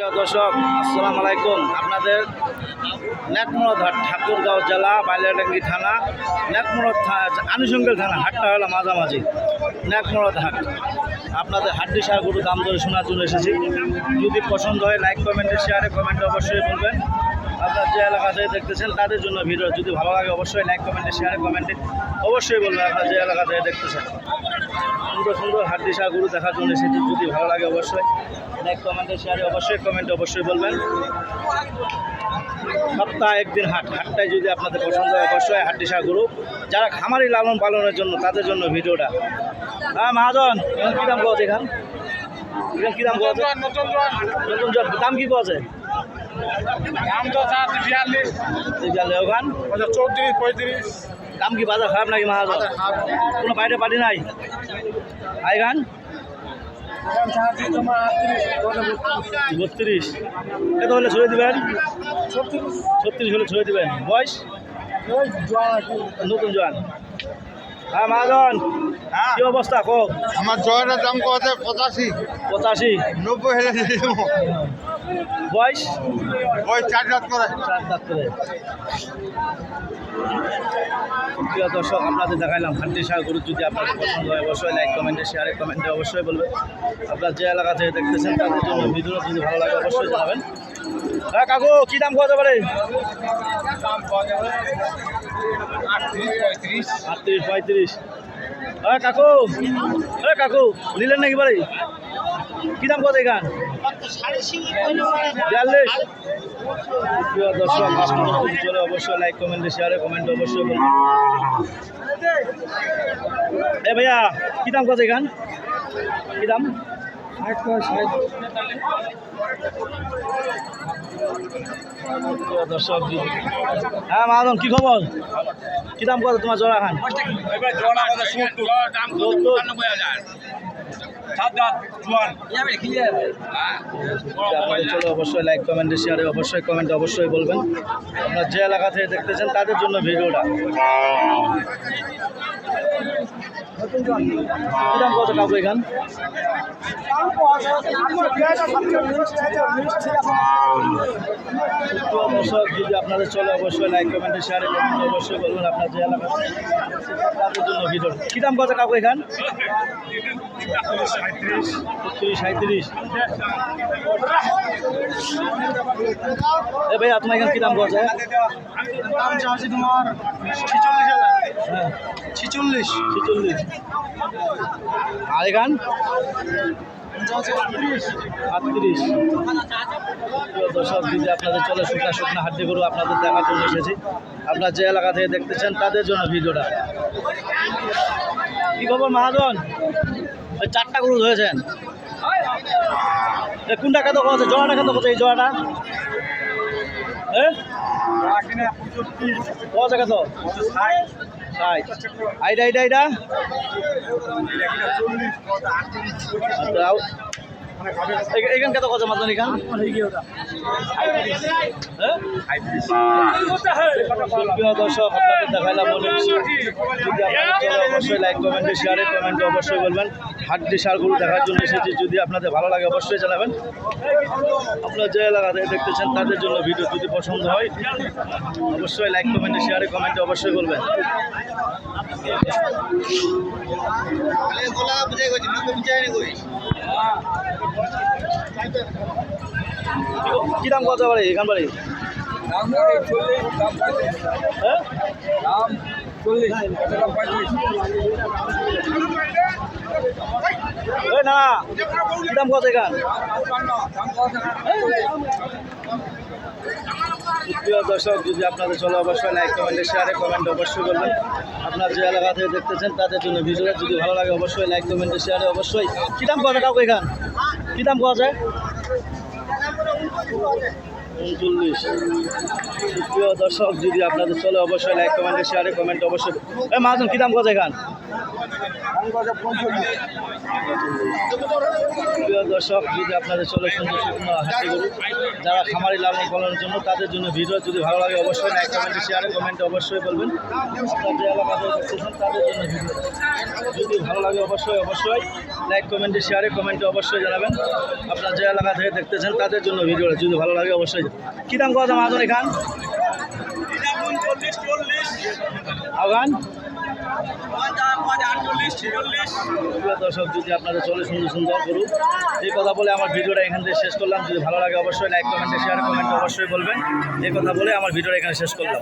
দর্শক, আসসালামু আলাইকুম। আপনাদের হাট ঠাকুরগাঁও জেলা বাইলাডাঙ্গি থানা নেকমরদ থা- আনুষঙ্গিক থানা, হাটটা হলো মাঝামাঝি। নেকমরদ হাট আপনাদের হাড্ডি সার গরু দাম ধরে শোনার জন্য এসেছি। যদি পছন্দ হয় লাইক কমেন্টে শেয়ারে কমেন্টে অবশ্যই বলবেন। আপনার যে এলাকা থেকে দেখতেছেন, তাদের জন্য ভিডিও। যদি ভালো লাগে, অবশ্যই লাইক কমেন্টে শেয়ারে কমেন্টে অবশ্যই বলবেন আপনার যে এলাকা থেকে দেখতেছেন। সুন্দর সুন্দর হাড্ডি সার গরু দেখার জন্য এসেছি। যদি ভালো লাগে অবশ্যই লাইক কমেন্টে শেয়ারে অবশ্যই কমেন্টে অবশ্যই বলবেন। সপ্তাহে একদিন হাট। হাটটাই যদি আপনাদের পছন্দ হয় অবশ্যই হাড্ডি সার গরু। যারা খামারি লালন পালনের জন্য তাদের জন্য ভিডিওটা। হ্যাঁ মহাজন এখানে কী দাম পাওয়া এখান? এখানে কী দাম পাওয়া নতুন জল দাম কী পাওয়া যায়? দাম তো চার বিয়াল্লিশ। ওখান? চৌত্রিশ পঁয়ত্রিশ। দাম কি বাজার খারাপ নাকি মহাজন কোনো বাইরে পার্টি নাই? আইগান বত্রিশ। কত হলে ছড়িয়ে দিবেন? ছত্রিশ হলে ছড়িয়ে দিবেন। বয়স? নতুন জোয়ান। হ্যাঁ মহাজন কি অবস্থা? কোক আমার জয়ের দাম কত? পঁচাশি। পঁচাশি। নব্বই হেলে বয়স? ওই চার রাত করে। চার দাঁত করে। প্রিয় দর্শক আপনাদের দেখাইলাম হান্টি সার গরু যদি আপনাদের পছন্দ হয় অবশ্যই লাইক কমেন্টে শেয়ারে কমেন্টে অবশ্যই বলবেন। আপনার যে এলাকা থেকে দেখতেছেন তাদের জন্য ভিডিও যদি ভালো লাগে অবশ্যই জানাবেন। হ্যাঁ কাকু কী দাম কত পারে আটত্রিশ পঁয়ত্রিশ। হ্যাঁ কাকু। হ্যাঁ কাকু নিলেন নাকি বাড়ি? কী দাম কত এখান? বিয়াল্লিশ। প্রিয় দর্শক চলে অবশ্যই লাইক কমেন্টে শেয়ারে কমেন্ট অবশ্যই বলুন এ ভাইয়া কী দাম কত এখান? কী দাম? দর্শক হ্যাঁ কি খবর? কী দাম কত তোমার জোড়া খান আপনাদের চলে অবশ্যই লাইক কমেন্টে শেয়ারে অবশ্যই কমেন্টে অবশ্যই বলবেন। আপনার যে এলাকা থেকে দেখতেছেন তাদের জন্য ভিডিওটা। কী কত এখান? দর্শক যদি আপনাদের চলে অবশ্যই লাইক কমেন্টে শেয়ারে কমেন্টে অবশ্যই বলবেন আপনার যে এলাকা তাদের জন্য ভিডিও। কী দাম কত কাকু এখান? সত্তিরিশ সাঁত্রিশ এ ভাই আপনার এখানে কী দাম যায় হ্যাঁ ছিচল্লিশ ছিচল্লিশ। আর এখান? আটত্রিশ। দর্শক আপনাদের চলে শুকনা শুকনা হাড্ডি গরু আপনাদের দেখার জন্য এসেছি। আপনার যে এলাকা থেকে দেখতেছেন তাদের জন্য ভিডিওটা। কি খবর মহাজন? ওই চারটা গরু ধরেছেন। কোনটা কত কত জোড়াটা কত কত এই জোড়াটা? হ্যাঁ কত কত ষাট আইডা আইডা আইডা আচ্ছা, আও- এ- এখান কত কত মাত্র এখান হ্যাঁ? দর্শক আপনাদের দেখাইলাম মনে যদি আপনাদের অবশ্যই লাইক কমেন্টে শেয়ারে কমেন্টে অবশ্যই বলবেন সারগুলো দেখার জন্য এসেছি যদি আপনাদের ভালো লাগে অবশ্যই জানাবেন আপনার যে এলাকা থেকে দেখতেছেন তাদের জন্য ভিডিও যদি পছন্দ হয় অবশ্যই লাইক কমেন্টে শেয়ারে কমেন্টে অবশ্যই বলবেন কি দাম কত বাড়ি এখান বাড়ি? হ্যাঁ? না কি দাম কত এখান? প্রিয় দর্শক, যদি আপনাদের চলে অবশ্যই লাইক কমেন্টে শেয়ারে কমেন্ট অবশ্যই করবেন। আপনার যে এলাকা থেকে দেখতেছেন, তাদের জন্য ভিডিওটা যদি ভালো লাগে, অবশ্যই লাইক কমেন্টে শেয়ারে অবশ্যই। কী দাম পাওয়া কাউকে এখান কী দাম পাওয়া যায়? উনচল্লিশ। প্রিয় দর্শক, যদি আপনাদের চলে, অবশ্যই লাইক কমেন্টে শেয়ারে কমেন্ট অবশ্যই। মাহাজন, কী দাম পাওয়া যায় এখান? প্রিয় দর্শক যদি আপনাদের চলে সুন্দর শুকনো হাতি গরু যারা খামারি লালন পালনের জন্য তাদের জন্য ভিডিও যদি ভালো লাগে অবশ্যই লাইক কমেন্টে শেয়ারে কমেন্টে অবশ্যই বলবেন। আপনার যে এলাকাতে দেখতেছেন তাদের জন্য ভিডিও যদি ভালো লাগে অবশ্যই অবশ্যই লাইক কমেন্টে শেয়ারে কমেন্টে অবশ্যই জানাবেন। আপনার যে এলাকা থেকে দেখতেছেন তাদের জন্য ভিডিওটা যদি ভালো লাগে অবশ্যই কী দাম কথা মাজন খান আগান? দর্শক, যদি আপনাদের চলে সুন্দর সুন্দর করুন এই কথা বলে আমার ভিডিওটা এখান থেকে শেষ করলাম। যদি ভালো লাগে, অবশ্যই লাইক কমেন্টে শেয়ার কমেন্টে অবশ্যই বলবেন। এই কথা বলে আমার ভিডিওটা এখানে শেষ করলাম।